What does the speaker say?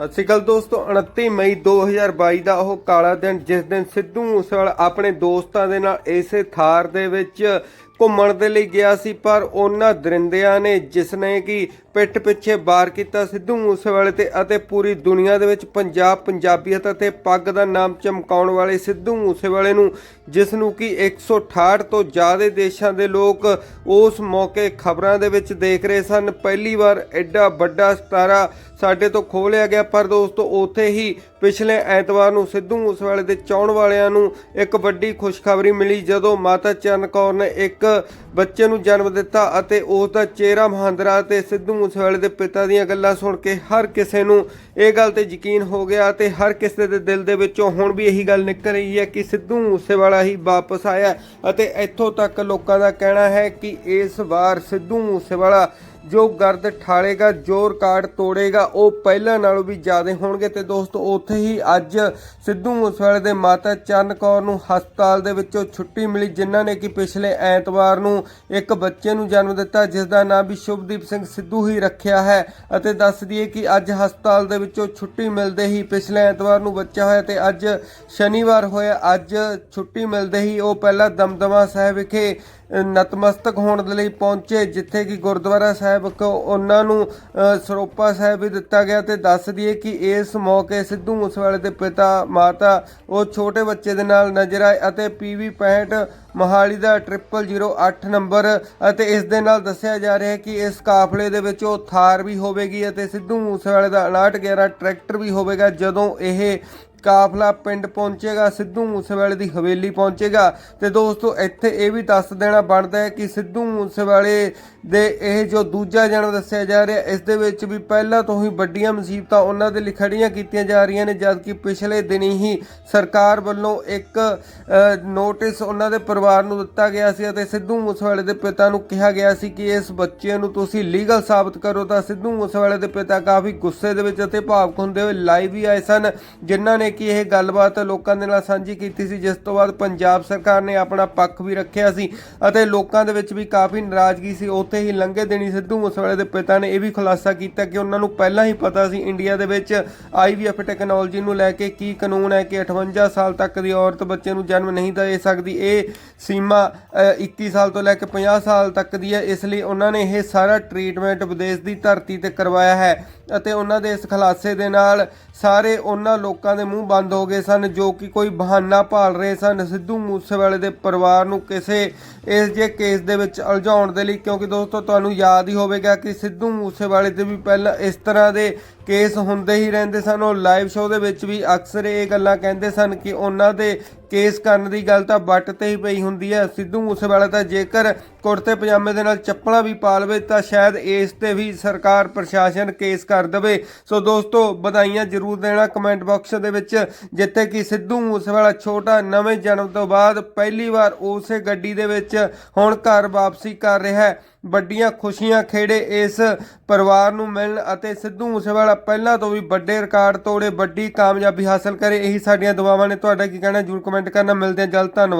ਸਤਿ ਸ਼੍ਰੀ ਅਕਾਲ ਦੋਸਤੋ 29 ਮਈ 2022 ਦਾ ਉਹ ਕਾਲਾ ਦਿਨ, ਜਿਸ ਦਿਨ ਸਿੱਧੂ ਮੂਸੇਵਾਲਾ ਆਪਣੇ ਦੋਸਤਾਂ ਦੇ ਨਾਲ ਇਸੇ ਥਾਰ ਦੇ ਵਿੱਚ ਘੁੰਮਣ ਦੇ ਲਈ ਗਿਆ ਸੀ, ਪਰ ਉਹਨਾਂ ਦਰਿੰਦਿਆਂ ਨੇ ਜਿਸ ਨੇ ਕਿ ਪਿੱਠ ਪਿੱਛੇ ਵਾਰ ਕੀਤਾ ਸਿੱਧੂ ਮੂਸੇਵਾਲੇ ਤੇ ਅਤੇ ਪੂਰੀ ਦੁਨੀਆ ਦੇ ਵਿੱਚ ਪੰਜਾਬ ਪੰਜਾਬੀਅਤ ਅਤੇ ਪੱਗ ਦਾ ਨਾਮ ਚਮਕਾਉਣ ਵਾਲੇ ਸਿੱਧੂ ਮੂਸੇਵਾਲੇ ਨੂੰ ਜਿਸ ਨੂੰ ਕਿ 168 ਤੋਂ ਜ਼ਿਆਦਾ ਦੇਸ਼ਾਂ ਦੇ ਲੋਕ ਉਸ ਮੌਕੇ ਖਬਰਾਂ ਦੇ ਵਿੱਚ ਦੇਖ ਰਹੇ ਸਨ। ਪਹਿਲੀ ਵਾਰ ਐਡਾ ਵੱਡਾ ਸਤਾਰਾ ਸਾਡੇ ਤੋਂ ਖੋਹ ਗਿਆ, ਪਰ ਦੋਸਤੋ, ਉੱਥੇ ਹੀ ਪਿਛਲੇ ਐਤਵਾਰ ਨੂੰ ਸਿੱਧੂ ਮੂਸੇਵਾਲੇ ਦੇ ਚਾਹਣ ਵਾਲਿਆਂ ਨੂੰ ਇੱਕ ਵੱਡੀ ਖੁਸ਼ਖਬਰੀ ਮਿਲੀ ਜਦੋਂ ਮਾਤਾ ਚਰਨ ਕੌਰ ਨੇ ਇੱਕ ਬੱਚੇ ਨੂੰ ਜਨਮ ਦਿੱਤਾ ਅਤੇ ਉਸ ਦਾ ਚਿਹਰਾ ਮਹਾਂਦਰਾ ਤੇ ਸਿੱਧੂ ਮੂਸੇਵਾਲੇ ਦੇ ਪਿਤਾ ਦੀਆਂ ਗੱਲਾਂ ਸੁਣ ਕੇ ਹਰ ਕਿਸੇ ਨੂੰ ਇਹ ਗੱਲ ਤੇ ਯਕੀਨ ਹੋ ਗਿਆ ਤੇ ਹਰ ਕਿਸੇ ਦੇ ਦਿਲ ਦੇ ਵਿੱਚੋਂ ਹੁਣ ਵੀ ਇਹੀ ਗੱਲ ਨਿਕਲ ਰਹੀ ਹੈ ਕਿ ਸਿੱਧੂ ਮੂਸੇਵਾਲਾ ਹੀ ਵਾਪਸ ਆਇਆ ਅਤੇ ਇੱਥੋਂ ਤੱਕ ਲੋਕਾਂ ਦਾ ਕਹਿਣਾ ਹੈ ਕਿ ਇਸ ਵਾਰ ਸਿੱਧੂ ਮੂਸੇਵਾਲਾ ਜੋ ਗਰਦ ਠਾਲੇਗਾ, ਜੋ ਰਿਕਾਰਡ ਤੋੜੇਗਾ, ਉਹ ਪਹਿਲਾਂ ਨਾਲੋਂ ਵੀ ਜ਼ਿਆਦਾ ਹੋਣਗੇ। ਤੇ ਦੋਸਤੋ, ਉੱਥੇ ਹੀ ਅੱਜ ਸਿੱਧੂ ਮੂਸੇਵਾਲੇ ਦੇ ਮਾਤਾ ਚਰਨ ਕੌਰ ਨੂੰ ਹਸਪਤਾਲ ਦੇ ਵਿੱਚੋਂ ਛੁੱਟੀ ਮਿਲੀ, ਜਿਨ੍ਹਾਂ ਨੇ ਕਿ ਪਿਛਲੇ ਐਤਵਾਰ ਨੂੰ ਇੱਕ ਬੱਚੇ ਨੂੰ ਜਨਮ ਦਿੱਤਾ ਜਿਸ ਦਾ ਨਾਮ ਵੀ ਸ਼ੁਭਦੀਪ ਸਿੰਘ ਸਿੱਧੂ ਹੀ ਰੱਖਿਆ ਹੈ। ਅਤੇ ਦੱਸ ਦਈਏ ਕਿ ਅੱਜ ਹਸਪਤਾਲ ਦੇ ਵਿੱਚੋਂ ਛੁੱਟੀ ਮਿਲਦੇ ਹੀ ਪਿਛਲੇ ਐਤਵਾਰ ਨੂੰ ਬੱਚਾ ਹੋਇਆ ਤੇ ਅੱਜ ਸ਼ਨੀਵਾਰ ਹੋਇਆ। ਅੱਜ ਛੁੱਟੀ ਮਿਲਦੇ ਹੀ ਉਹ ਪਹਿਲਾਂ ਦਮਦਮਾ ਸਾਹਿਬ ਵਿਖੇ ਨਤਮਸਤਕ ਹੋਣ ਦੇ ਲਈ ਪਹੁੰਚੇ, ਜਿੱਥੇ ਕਿ ਗੁਰਦੁਆਰਾ ਸਾਹਿਬ ਕੋ ਉਹਨਾਂ ਨੂੰ ਸਰੋਪਾ ਸਾਹਿਬ ਵੀ ਦਿੱਤਾ ਗਿਆ ਤੇ ਦੱਸ ਦਈਏ ਕਿ ਇਸ ਮੌਕੇ ਸਿੱਧੂ ਮੂਸੇਵਾਲੇ ਦੇ ਪਿਤਾ ਮਾਤਾ, ਉਹ ਛੋਟੇ ਬੱਚੇ ਦੇ ਨਾਲ ਨਜ਼ਰ ਆਏ ਅਤੇ ਪੀਵੀ 65 ਮੋਹਾਲੀ ਦਾ 0008 ਨੰਬਰ ਅਤੇ ਇਸ ਦੇ ਨਾਲ ਦੱਸਿਆ ਜਾ ਰਿਹਾ ਹੈ ਕਿ ਇਸ ਕਾਫਲੇ ਦੇ ਵਿੱਚ ਉਹ ਥਾਰ ਵੀ ਹੋਵੇਗੀ ਅਤੇ ਸਿੱਧੂ ਮੂਸੇਵਾਲੇ ਦਾ 5911 ਟਰੈਕਟਰ ਵੀ ਹੋਵੇਗਾ ਜਦੋਂ ਇਹ ਕਾਫਲਾ ਪਿੰਡ ਪਹੁੰਚੇਗਾ, ਸਿੱਧੂ ਮੂਸੇਵਾਲੇ ਦੀ ਹਵੇਲੀ ਪਹੁੰਚੇਗਾ। ਤੇ ਦੋਸਤੋ, ਇੱਥੇ ਇਹ ਵੀ ਦੱਸ ਦੇਣਾ ਬਣਦਾ ਹੈ ਕਿ ਸਿੱਧੂ ਮੂਸੇਵਾਲੇ ਦੇ ਇਹ ਜੋ ਦੂਜਾ ਜਨਮ ਦੱਸਿਆ ਜਾ ਰਿਹਾ, ਇਸ ਦੇ ਵਿੱਚ ਵੀ ਪਹਿਲਾਂ ਤੋਂ ਹੀ ਵੱਡੀਆਂ ਮੁਸੀਬਤਾਂ ਉਹਨਾਂ ਦੇ ਲਈ ਖੜੀਆਂ ਕੀਤੀਆਂ ਜਾ ਰਹੀਆਂ ਨੇ, ਜਦਕਿ ਪਿਛਲੇ ਦਿਨੀ ਹੀ ਸਰਕਾਰ ਵੱਲੋਂ ਇੱਕ ਨੋਟਿਸ ਉਹਨਾਂ ਦੇ ਪਰਿਵਾਰ ਨੂੰ ਦਿੱਤਾ ਗਿਆ ਸੀ ਅਤੇ ਸਿੱਧੂ ਮੂਸੇਵਾਲੇ ਦੇ ਪਿਤਾ ਨੂੰ ਕਿਹਾ ਗਿਆ ਸੀ ਕਿ ਇਸ ਬੱਚੇ ਨੂੰ ਤੁਸੀਂ ਲੀਗਲ ਸਾਬਤ ਕਰੋ। ਤਾਂ ਸਿੱਧੂ ਮੂਸੇਵਾਲੇ ਦੇ ਪਿਤਾ ਕਾਫੀ ਗੁੱਸੇ ਦੇ ਵਿੱਚ ਅਤੇ ਭਾਵਕ ਹੁੰਦੇ ਹੋਏ ਲਾਈਵ ਵੀ ਆਏ ਸਨ, ਜਿਨ੍ਹਾਂ ਨੇ ਕਿ ਇਹ ਗੱਲਬਾਤ ਲੋਕਾਂ ਦੇ ਨਾਲ ਸਾਂਝੀ ਕੀਤੀ ਸੀ ਜਿਸ ਤੋਂ ਬਾਅਦ ਪੰਜਾਬ ਸਰਕਾਰ ਨੇ ਆਪਣਾ ਪੱਖ ਵੀ ਰੱਖਿਆ ਸੀ ਅਤੇ ਲੋਕਾਂ ਦੇ ਵਿੱਚ ਵੀ ਕਾਫੀ ਨਾਰਾਜ਼ਗੀ ਸੀ। ਉੱਥੇ ਹੀ ਲੰਘੇ ਦਿਨੀ ਸਿੱਧੂ ਮੂਸੇਵਾਲੇ ਦੇ ਪਿਤਾ ਨੇ ਇਹ ਵੀ ਖੁਲਾਸਾ ਕੀਤਾ ਕਿ ਉਹਨਾਂ ਨੂੰ ਪਹਿਲਾਂ ਹੀ ਪਤਾ ਸੀ ਇੰਡੀਆ ਦੇ ਵਿੱਚ ਆਈਵੀਐਫ ਟੈਕਨੋਲੋਜੀ ਨੂੰ ਲੈ ਕੇ ਕੀ ਕਾਨੂੰਨ ਹੈ ਕਿ 58 ਸਾਲ ਤੱਕ ਦੀ ਔਰਤ ਬੱਚੇ ਨੂੰ ਜਨਮ ਨਹੀਂ ਦੇ ਸਕਦੀ। ਇਹ ਸੀਮਾ ਅ, 21 ਸਾਲ ਤੋਂ ਲੈ ਕੇ 50 ਸਾਲ ਤੱਕ ਦੀ ਹੈ। ਇਸ ਲਈ ਉਹਨਾਂ ਨੇ ਇਹ ਸਾਰਾ ਟ੍ਰੀਟਮੈਂਟ ਵਿਦੇਸ਼ ਦੀ ਧਰਤੀ ਤੇ ਕਰਵਾਇਆ ਹੈ ਅਤੇ ਉਹਨਾਂ ਦੇ ਇਸ ਖੁਲਾਸੇ ਦੇ ਨਾਲ ਸਾਰੇ ਉਹਨਾਂ ਲੋਕਾਂ ਦੇ ਮੂੰਹ ਬੰਦ ਹੋ ਗਏ ਸਨ, ਜੋ ਕਿ ਕੋਈ ਬਹਾਨਾ ਭਾਲ ਰਹੇ ਸਨ। ਸਿੱਧੂ ਮੂਸੇਵਾਲੇ ਦੇ ਪਰਿਵਾਰ ਨੂੰ ਕਿਸੇ ਇਸ ਜੇ ਕੇਸ ਦੇ ਵਿੱਚ ਉਲਝਾਉਣ ਦੇ ਲਈ, ਕਿਉਂਕਿ ਦੋਸਤੋ, ਤੁਹਾਨੂੰ ਯਾਦ ਹੀ ਹੋਵੇਗਾ ਕਿ ਸਿੱਧੂ ਮੂਸੇਵਾਲੇ ਦੇ ਵੀ ਪਹਿਲਾਂ ਇਸ ਤਰ੍ਹਾਂ ਦੇ ਕੇਸ ਹੁੰਦੇ ਹੀ ਰਹਿੰਦੇ ਸਨ। ਉਹ ਲਾਈਵ ਸ਼ੋਅ ਦੇ ਵਿੱਚ ਵੀ ਅਕਸਰ ਇਹ ਗੱਲਾਂ ਕਹਿੰਦੇ ਸਨ ਕਿ ਉਹਨਾਂ ਦੇ ਕੇਸ ਕਰਨ ਦੀ ਗੱਲ ਤਾਂ ਬੱਟ ਤੇ ਹੀ ਪਈ ਹੁੰਦੀ ਹੈ। ਸਿੱਧੂ ਮੂਸੇਵਾਲਾ ਤਾਂ ਜੇਕਰ ਕੁੜਤੇ ਪਜਾਮੇ ਦੇ ਨਾਲ ਚੱਪਲਾਂ ਵੀ ਪਾ ਲਵੇ ਤਾਂ ਸ਼ਾਇਦ ਇਸ ਤੇ ਵੀ ਸਰਕਾਰ, ਪ੍ਰਸ਼ਾਸਨ ਕੇਸ ਕਰ ਦੇਵੇ। ਸੋ ਦੋਸਤੋ, ਵਧਾਈਆਂ ਜ਼ਰੂਰ ਦੇਣਾ ਕਮੈਂਟ ਬਾਕਸ ਦੇ ਵਿੱਚ, ਜਿੱਥੇ ਕਿ ਸਿੱਧੂ ਮੂਸੇਵਾਲਾ ਛੋਟਾ ਨਵੇਂ ਜਨਮ ਤੋਂ ਬਾਅਦ ਪਹਿਲੀ ਵਾਰ ਉਸੇ ਗੱਡੀ ਦੇ ਵਿੱਚ ਹੁਣ ਘਰ ਵਾਪਸੀ ਕਰ ਰਿਹਾ ਹੈ। ਵੱਡੀਆਂ ਖੁਸ਼ੀਆਂ ਖੇੜੇ ਇਸ ਪਰਿਵਾਰ ਨੂੰ ਮਿਲਣ ਅਤੇ ਸਿੱਧੂ ਮੂਸੇਵਾਲਾ ਪਹਿਲਾਂ ਤੋਂ ਵੀ ਵੱਡੇ ਰਿਕਾਰਡ ਤੋੜੇ, ਵੱਡੀ ਕਾਮਯਾਬੀ ਹਾਸਲ ਕਰੇ, ਇਹੀ ਸਾਡੀਆਂ ਦੁਆਵਾਂ ਨੇ। ਤੁਹਾਡਾ ਕੀ ਕਹਿਣਾ ਜਰੂਰ ਕਮੈਂਟ ਕਰਨਾ। ਮਿਲਦੇ ਹਾਂ ਜਲਦ। ਧੰਨਵਾਦ।